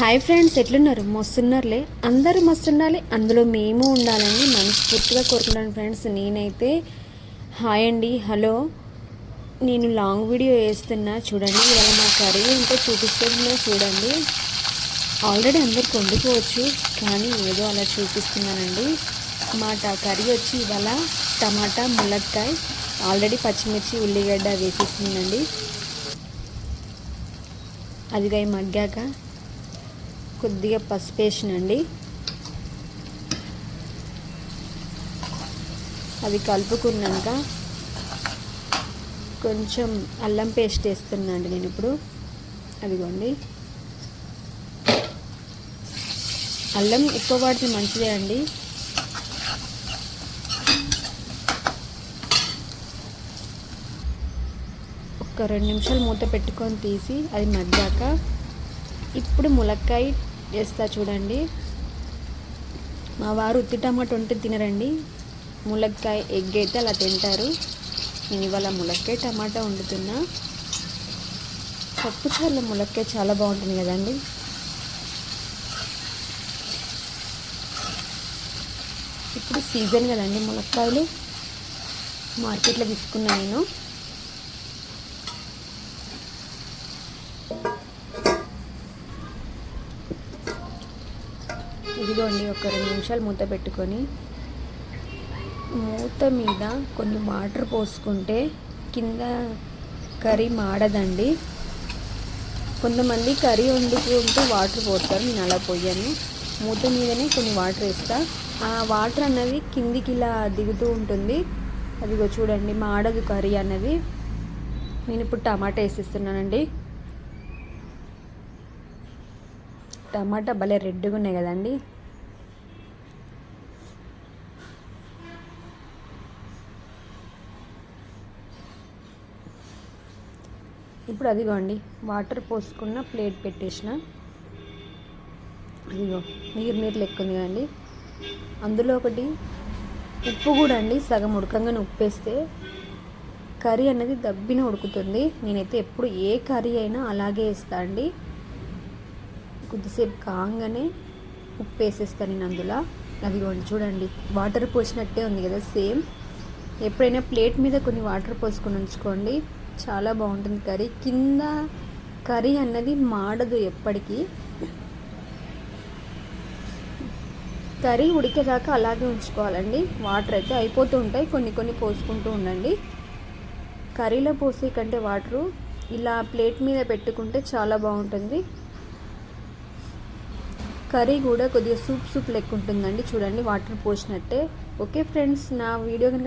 Hi friends ఎట్లున్నారు? మస్తున్నారులే. అందరూ మస్తుండాలి అందులో మేము ఉండాలని మనస్ఫూర్తిగా కోరుకుంటాను ఫ్రెండ్స్. నేనైతే హాయ్ అండి హలో. నేను లాంగ్ వీడియో వేస్తున్నా. చూడండి ఇవాళ మా కర్రీ ఉంటే చూపిస్తున్నా చూడండి. ఆల్రెడీ అందరికి వండుకోవచ్చు కానీ ఏదో అలా చూపిస్తున్నానండి. మా కర్రీ వచ్చి ఇవాళ టమాటా ములక్కాయ ఆల్రెడీ పచ్చిమిర్చి ఉల్లిగడ్డ వేసేసిందండి అదిగా మగ్గాక. కొద్దిగా పసుపు వేసినండి. అది కలుపుకున్నాక కొంచెం అల్లం పేస్ట్ వేస్తున్నాండి నేను ఇప్పుడు. అదిగోండి. అల్లం ఎక్కువ వాడితే మంచిదే అండి. ఒక రెండు నిమిషాలు మూత పెట్టుకొని తీసి అది మగ్గాక ఇప్పుడు ములక్కాయ చేస్తా చూడండి. మా వారు ఉత్తి టమాట ఉంటే తినరండి. ములక్కాయ ఎగ్ అయితే అలా తింటారు. నేను ఇవాళ ములక్కాయ టమాటా వండుతున్నా. పప్పు చారులో ములక్కాయ చాలా బాగుంటుంది కదండి. ఇప్పుడు సీజన్ కదండి ములక్కాయలు. మార్కెట్లో తీసుకున్నా నేను. ఇదిగోండి ఒక రెండు నిమిషాలు మూత పెట్టుకొని మూత మీద కొన్ని వాటర్ పోసుకుంటే కింద కర్రీ మాడదండి. కొంతమంది కర్రీ వండుకుంటూ వాటర్ పోస్తారు నేను అలా పోయాను. మూత మీదనే కొన్ని వాటర్ వేస్తా. ఆ వాటర్ అన్నది కిందికి ఇలా దిగుతూ ఉంటుంది. అదిగో చూడండి మాడదు కర్రీ అన్నది. నేను ఇప్పుడు టమాటా వేసిస్తున్నానండి. టమాటా భలే రెడ్గా ఉన్నాయి కదండి. ఇప్పుడు అదిగోండి వాటర్ పోసుకున్న ప్లేట్ పెట్టేసిన. అదిగో నీరు నీరు లెక్క ఉంది కదండి. అందులో ఒకటి ఉప్పు కూడా అండి సగం ఉడకంగానే ఉప్పేస్తే కర్రీ అనేది దబ్బిన ఉడుకుతుంది. నేనైతే ఎప్పుడు ఏ కర్రీ అయినా అలాగే వేస్తా అండి. కొద్దిసేపు కాగానే ఉప్పు వేసేస్తాను నేను అందులో. అదిగోండి చూడండి. వాటర్ పోసినట్టే ఉంది కదా సేమ్. ఎప్పుడైనా ప్లేట్ మీద కొన్ని వాటర్ పోసుకొని ఉంచుకోండి. చాలా బాగుంటుంది కర్రీ. కింద కర్రీ అన్నది మాడదు ఎప్పటికీ. కర్రీ ఉడికేదాకా అలాగే ఉంచుకోవాలండి. వాటర్ అయితే అయిపోతూ ఉంటాయి. కొన్ని కొన్ని పోసుకుంటూ ఉండండి. కర్రీలో పోసే కంటే వాటరు ఇలా ప్లేట్ మీద పెట్టుకుంటే చాలా బాగుంటుంది. కర్రీ కూడా కొద్దిగా సూప్ సూప్ లెక్క ఉంటుందండి. చూడండి వాటర్ పోసినట్టే. ఓకే ఫ్రెండ్స్ నా వీడియో కనుక